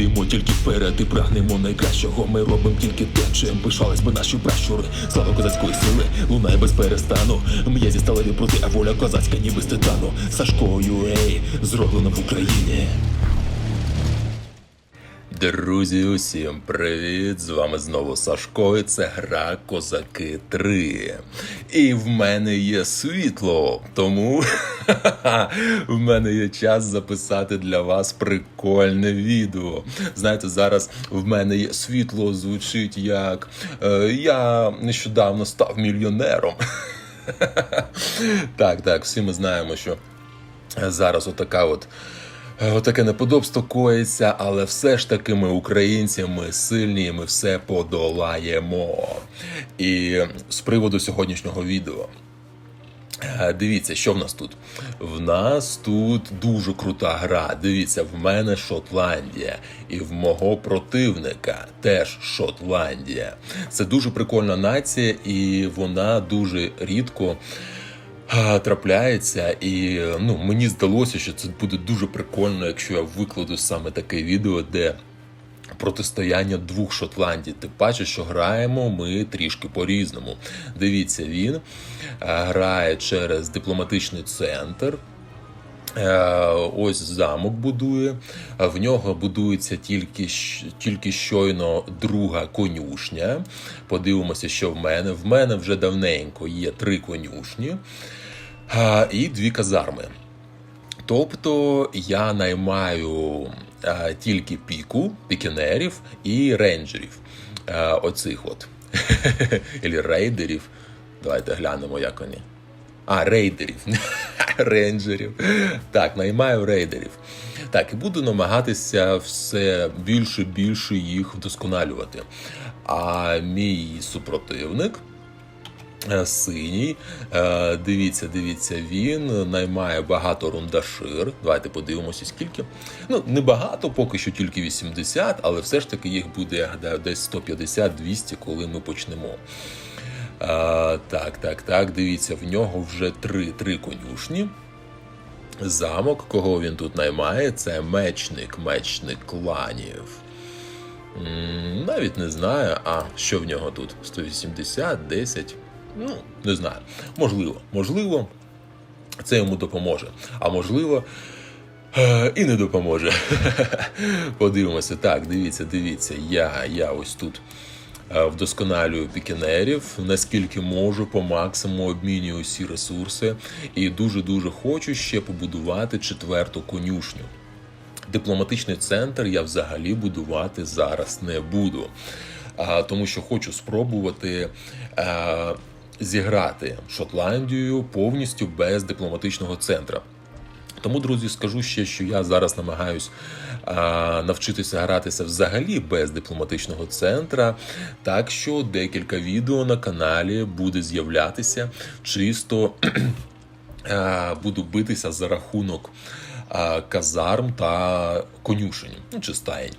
Йдемо тільки вперед і прагнемо найкращого. Ми робимо тільки те, чим пишались би наші пращури. Слава козацької сили, лунає без перестану. М'язі сталеві проти, а воля козацька, ніби з титану. Сашкою, ей, зроблено в Україні. Друзі, усім привіт! З вами знову Сашко, і це гра Козаки 3. І в мене є світло, тому в мене є час записати для вас прикольне відео. Знаєте, зараз в мене є світло, звучить як е, я нещодавно став мільйонером. Так, так, всі ми знаємо, що зараз отака от. Е, Отаке неподобство коїться, але все ж таки ми українці, ми сильні, ми все подолаємо. І з приводу сьогоднішнього відео. Дивіться, що в нас тут? В нас тут дуже крута гра. Дивіться, в мене Шотландія, і в мого противника теж Шотландія. Це дуже прикольна нація, і вона дуже рідко трапляється. І ну, мені здалося, що це буде дуже прикольно, якщо я викладу саме таке відео, де протистояння двох Шотландій. Ти бачиш, що граємо ми трішки по-різному. Дивіться, він е, грає через дипломатичний центр. Е, Ось замок будує. В нього будується тільки, тільки щойно друга конюшня. Подивимося, що в мене. В мене вже давненько є три конюшні і дві казарми. Тобто я наймаю тільки піку, пікінерів і рейнджерів. Оцих от. Ілі рейдерів. Давайте глянемо, як вони. А, рейдерів. Рейнджерів. Так, наймаю рейдерів. Так, і буду намагатися все більше більше їх вдосконалювати. А мій супротивник. Е, Синій, Е, дивіться, дивіться, він наймає багато рундашир. Давайте подивимося, скільки. Ну, не багато, поки що тільки 80, але все ж таки їх буде, я гадаю, десь 150-200, коли ми почнемо. А, так, так, так. Дивіться, в нього вже три, три конюшні. Замок, кого він тут наймає, це мечник, мечник кланів. Навіть не знаю, а що в нього тут? 180, 10. Ну, не знаю. Можливо, можливо, це йому допоможе. А можливо, е, і не допоможе. Подивимося. Так, дивіться, дивіться. Я, я ось тут е, вдосконалюю пікінерів, наскільки можу, по максимуму обмінюю всі ресурси. І дуже-дуже хочу ще побудувати четверту конюшню. Дипломатичний центр я взагалі будувати зараз не буду, тому що хочу спробувати а, зіграти Шотландію повністю без дипломатичного центра. Тому, друзі, скажу ще, що я зараз намагаюсь а, навчитися гратися взагалі без дипломатичного центра. Так що декілька відео на каналі буде з'являтися чисто е, буду битися за рахунок е, казарм та конюшень, ну чи стаєнь.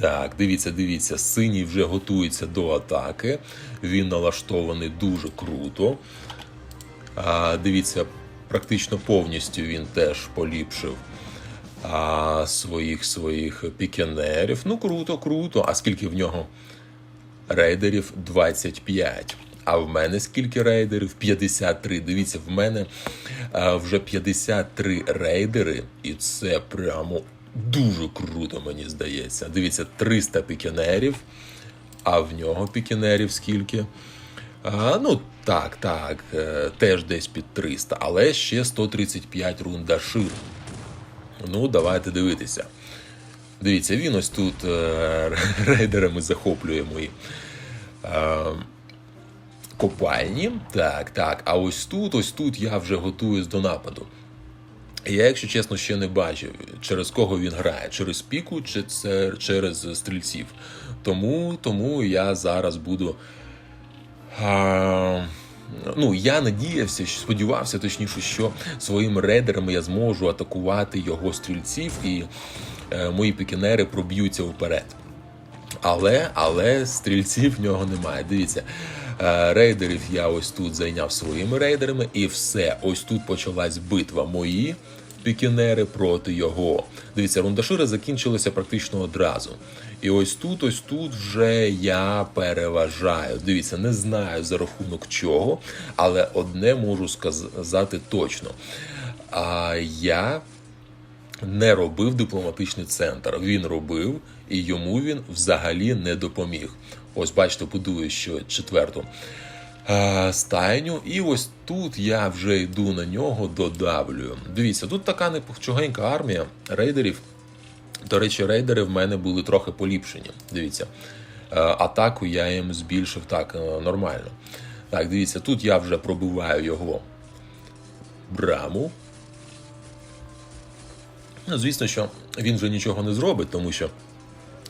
Так, дивіться, дивіться, синій вже готується до атаки. Він налаштований дуже круто. А, дивіться, практично повністю він теж поліпшив а, своїх своїх пікенерів. Ну, круто, круто. А скільки в нього рейдерів 25. А в мене скільки рейдерів? 53. Дивіться, в мене а, вже 53 рейдери, і це прямо дуже круто, мені здається. Дивіться, 300 пікінерів, а в нього пікінерів скільки? А, ну, так, так, е, теж десь під 300, але ще 135 рундашир. Ну, давайте дивитися. Дивіться, він ось тут е, рейдерами захоплює мої е, копальні. Так, так. А ось тут, ось тут я вже готуюсь до нападу. Я, якщо чесно, ще не бачив, через кого він грає, через піку чи це через стрільців. Тому, тому я зараз буду. А, ну, я надіявся, що- сподівався, точніше, що своїми рейдерами я зможу атакувати його стрільців, і е, мої пікінери проб'ються вперед. Але, але стрільців в нього немає. Дивіться, рейдерів я ось тут зайняв своїми рейдерами, і все. Ось тут почалась битва. Мої пікінери проти його. Дивіться, рундашири закінчилися практично одразу. І ось тут, ось тут вже я переважаю. Дивіться, не знаю за рахунок чого, але одне можу сказати точно. А я не робив дипломатичний центр. Він робив, і йому він взагалі не допоміг. Ось, бачите, будую ще четверту е, стайню, і ось тут я вже йду на нього, додавлюю. Дивіться, тут така непочугенька армія рейдерів. До речі, рейдери в мене були трохи поліпшені. Дивіться, Е, атаку я їм збільшив так е, нормально. Так, дивіться, тут я вже пробиваю його браму. Ну, звісно, що він вже нічого не зробить, тому що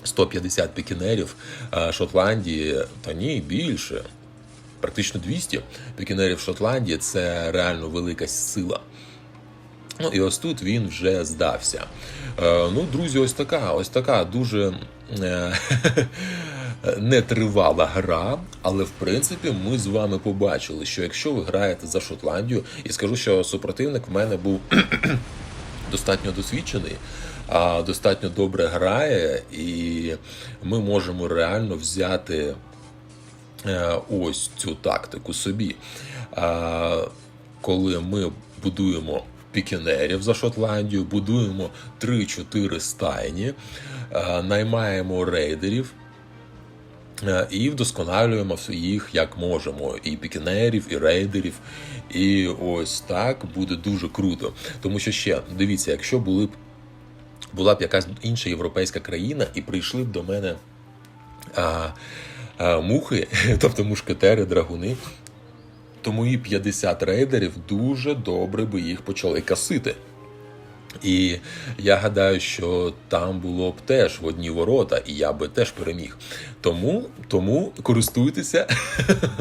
150 пікінерів Шотландії, та ні, більше. Практично 200 пікінерів Шотландії це реально велика сила. Ну і ось тут він вже здався. Е, ну, друзі, ось така, ось така дуже е, нетривала гра, але в принципі ми з вами побачили, що якщо ви граєте за Шотландію, і скажу, що супротивник в мене був достатньо досвідчений, а достатньо добре грає, і ми можемо реально взяти е, ось цю тактику собі. Коли ми будуємо пікінерів за Шотландію, будуємо 3-4 стайні, е, наймаємо рейдерів. Е, І вдосконалюємо їх як можемо, і пікінерів, і рейдерів. І ось так буде дуже круто. Тому що ще дивіться, якщо були б була б якась інша європейська країна, і прийшли б до мене а, а, мухи, тобто мушкетери, драгуни, то мої 50 рейдерів дуже добре би їх почали касити. І я гадаю, що там було б теж в одні ворота, і я би теж переміг. Тому, тому користуйтеся.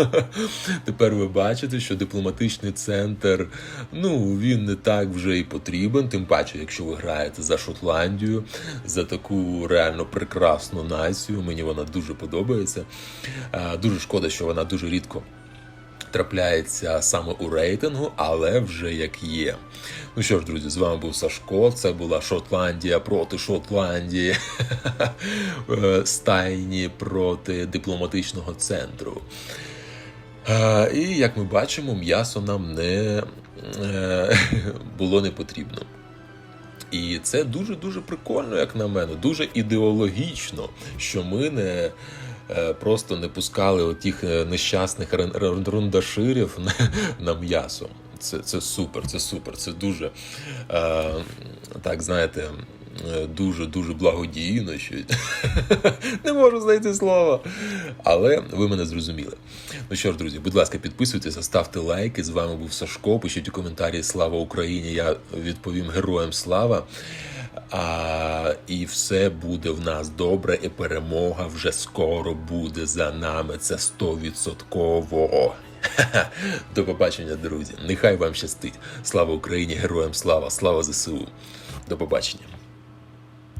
Тепер ви бачите, що дипломатичний центр, ну він не так вже і потрібен. Тим паче, якщо ви граєте за Шотландію, за таку реально прекрасну націю. Мені вона дуже подобається. Дуже шкода, що вона дуже рідко трапляється саме у рейтингу, але вже як є. Ну що ж, друзі, з вами був Сашко. Це була Шотландія проти Шотландії, Е, стайні проти дипломатичного центру. Е, І як ми бачимо, м'ясо нам не е, було не потрібно. І це дуже дуже прикольно, як на мене, дуже ідеологічно, що ми не просто не пускали отих е, нещасних рундаширів на, м'ясо. Це, це супер, це супер, це дуже е, так, знаєте. Дуже дуже благодійно, що не можу знайти слова. Але ви мене зрозуміли. Ну що ж, друзі, будь ласка, підписуйтеся, ставте лайки. З вами був Сашко. Пишіть у коментарі Слава Україні! Я відповім героям слава. А, і все буде в нас добре, і перемога вже скоро буде за нами. Це стовідсотково. До побачення, друзі. Нехай вам щастить. Слава Україні! Героям слава! Слава ЗСУ! До побачення.